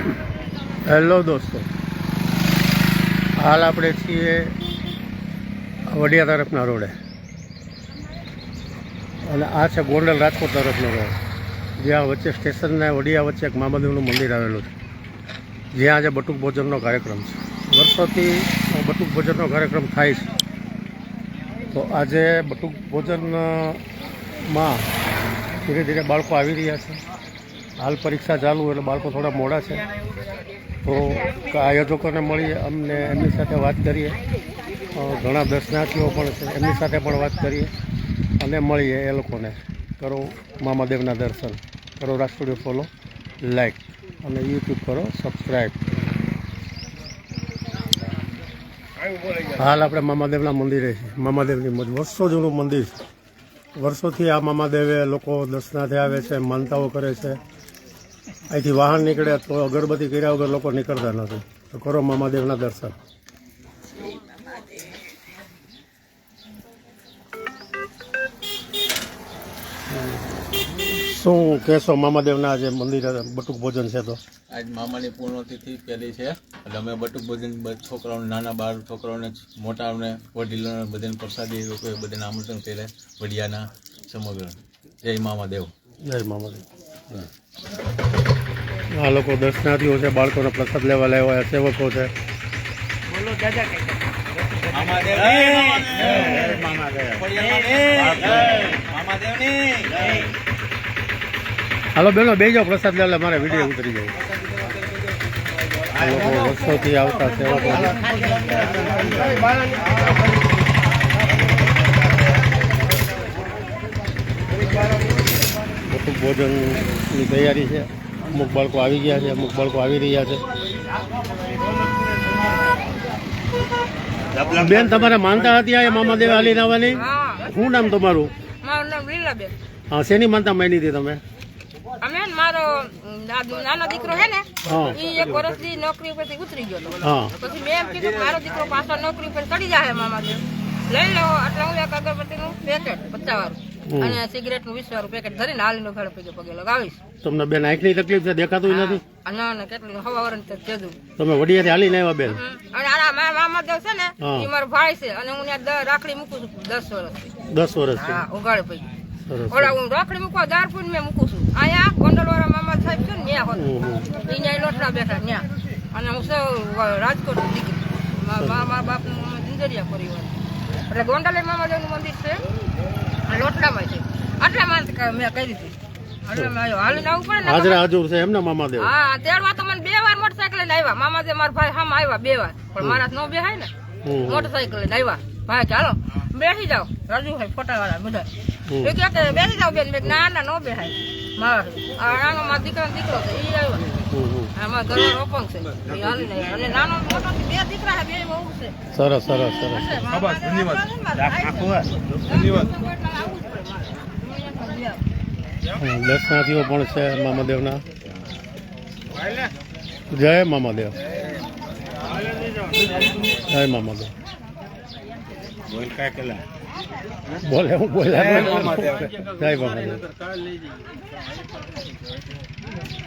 Hello દોસ્તો. હાલ આપણે છીએ વડિયા તરફના રોડે. અને આ છે ગોંડલ રાજકોટ તરફનો રોડ. જ્યાં વચ્ચે સ્ટેશનને વડિયા વચ્ચે એક મામાદેવનું મંદિર આવેલું છે. જ્યાં આજે બટુક ભોજનનો કાર્યક્રમ છે. વર્ષોથી બટુક ભોજનનો કાર્યક્રમ થાય છે. તો આજે બટુક ભોજનમાં ધીરે ધીરે બાળકો આવી રહ્યા છે. હાલ પરીક્ષા ચાલુ એટલે બાળકો થોડા મોડા છે. તો આયોજકોને મળીએ, અમને એમની સાથે વાત કરીએ. ઘણા દર્શનાર્થીઓ પણ છે, એમની સાથે પણ વાત કરીએ અને મળીએ એ લોકોને. કરો મામાદેવના દર્શન. કરો રાષ્ટ્રીય ફોલો, લાઈક અને યુટ્યુબ કરો સબસ્ક્રાઈબ હાલ આપણે મામાદેવના મંદિરે છીએ. મામાદેવની વર્ષો જૂનું મંદિર છે. વર્ષોથી આ મામાદેવે લોકો દર્શનાર્થે આવે છે, માનતાઓ કરે છે. અહીંથી વાહન નીકળે તો અગરબત્તી કર્યા વગર લોકો નીકળતા નથી. તો કરો મહાદેવના દર્શન. શું કહેશો મામાદેવના આજે મંદિર બટુક ભોજન છે તો? આજ મામાની પૂર્ણતિથિ પહેલી છે. એટલે અમે બટુક ભોજન છોકરાઓને નાના બાળ છોકરાઓને મોટાઓને વડીલોને બધાને પ્રસાદી લોકોએ બધાને આમંત્રણ કરે વડિયાના સમગ્ર. જય મામાદેવ. જય મામાદેવ. આ લોકો દર્શનાર્થીઓ છે બાળકોને પ્રસાદ લેવા લાવ્યા સેવકો છે. હાલો બેનો બે જાઓ પ્રસાદ લેવા એટલે મારે વીડિયો ઉતરી જાય. આ લોકો વર્ષોથી આવતા સેવકો. મોટું ભોજનની તૈયારી છે. અમુક બાળકો આવી ગયા છે અમુક બાળકો આવી રહ્યા છે. બેન તમારે માનતા હતી આ મામાદેવ હાલી આવવાની શું નામ તમારું? મારું નામ લીલાબેન. હા શેની માનતા માની હતી તમે? અમે મારો નાનો દીકરો હે ને ઈ એક વર્ષથી નોકરી ઉપરથી ઉતરી ગયો પછી મેં એમ કીધું મારો દીકરો પાછો નોકરી ઉપર ચડી જાય મામા દેવ લઈ લો એટલે હું એક અગરબત્તીનું પેકેટ પચાસ હમ. સિગરેટનું વીસ વાળું પેકેટ ધરીને હાલીનો ઘર પગે પગે લગાવીશ. તમને બેન આંખની તકલીફ છે દેખાતું નથી? ના ના કેટલું હવા વરણ કીધું તમે વડિયાથી હાલીને આવ્યા બેન? અને આ મારા મામા દેવ છે ને એ મારો ભાઈ છે અને હું ત્યાં રાખડી મૂકું છું. દસ વર્ષથી દસ વર્ષથી હા ઉગાડે પછી ઓલા હું રાખડી મૂકવા દારપુર મેં મૂકું છું. અહીંયા ગોંડલ વાળા મામા સાહેબ છે ને ત્યાં હોત. હમ. ન્યાય બેઠા ત્યાં અને હું સૌ રાજકોટ દીકરી. મા- મા મા બાપનું અમે જુંજરિયા પરિવાર. એટલે ગોંડલે મામાદેવનું મંદિર છે. અને લોટડામાં છે. આટલા માન મેં કરી ને હાજરા હાજર છે એમને મામાદેવ. હા તેડવા તો મને બે વાર મોટરસાઇકલ લઈને આવ્યા. મામાદેવ મારા ભાઈ સામે આવ્યા બે વાર. પણ મારા નો બેહાય ને. હમ. લઈને આવ્યા. ભાઈ ચાલો બેસી જાઓ. રાજુભાઈ ફોટા વાળા બધા. હમ. એ કે બેસી જાઓ બેન. બે ના ના નો બેહાય. મારે દીકરા દીકરો એ આવ્યો. હમ, હમ. આમાં ઘરનો ઓપન છે. એ હાલીને આવ્યા. અને નાનો મોટો બે દીકરા છે બે વહુ છે. સરસ સરસ સરસ. દર્શનાર્થીઓ પણ છે મામાદેવના. જય મામાદેવ. જય મામાદેવ. બોલે હું બોલ્યા જય મામાદેવ.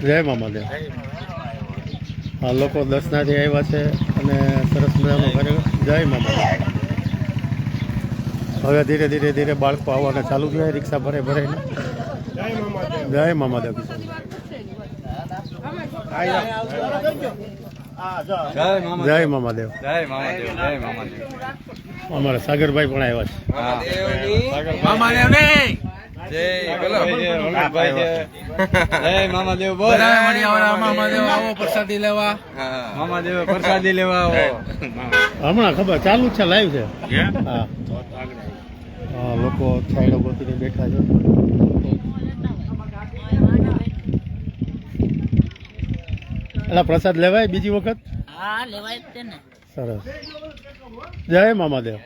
જય મામાદેવ. આ લોકો દર્શનાથી આવ્યા છે અને સરસ મજાનો કાર્યક્રમ જય મામા હવે ધીરે ધીરે ધીરે બાળકો આવવાના ચાલુ થયા રિક્ષા ભરે ભરાઈને. જય મામાદેવ જય મામાદેવ જય મામાદેવ અમારા સાગરભાઈ પણ આવ્યા છે. જય મામાદેવ બોલ. મામાદેવ આવો પ્રસાદી લેવા. મામાદેવ પ્રસાદી લેવા આવો. હમણાં ખબર ચાલુ છે લાઈવ છે. હા? હા. લોકો છાયડો ગોતીને બેઠા છે. એટલે પ્રસાદ લેવાય બીજી વખત? હા લેવાય જ ને સરસ. જય મામાદેવ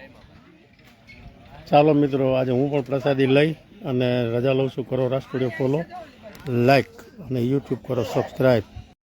ચાલો મિત્રો આજે હું પણ પ્રસાદી લઈ અને રજા લઉં છું. કરો રાષ્ટ્રીય ફોલો. લાઈક અને યુટ્યુબ કરો સબસ્ક્રાઈબ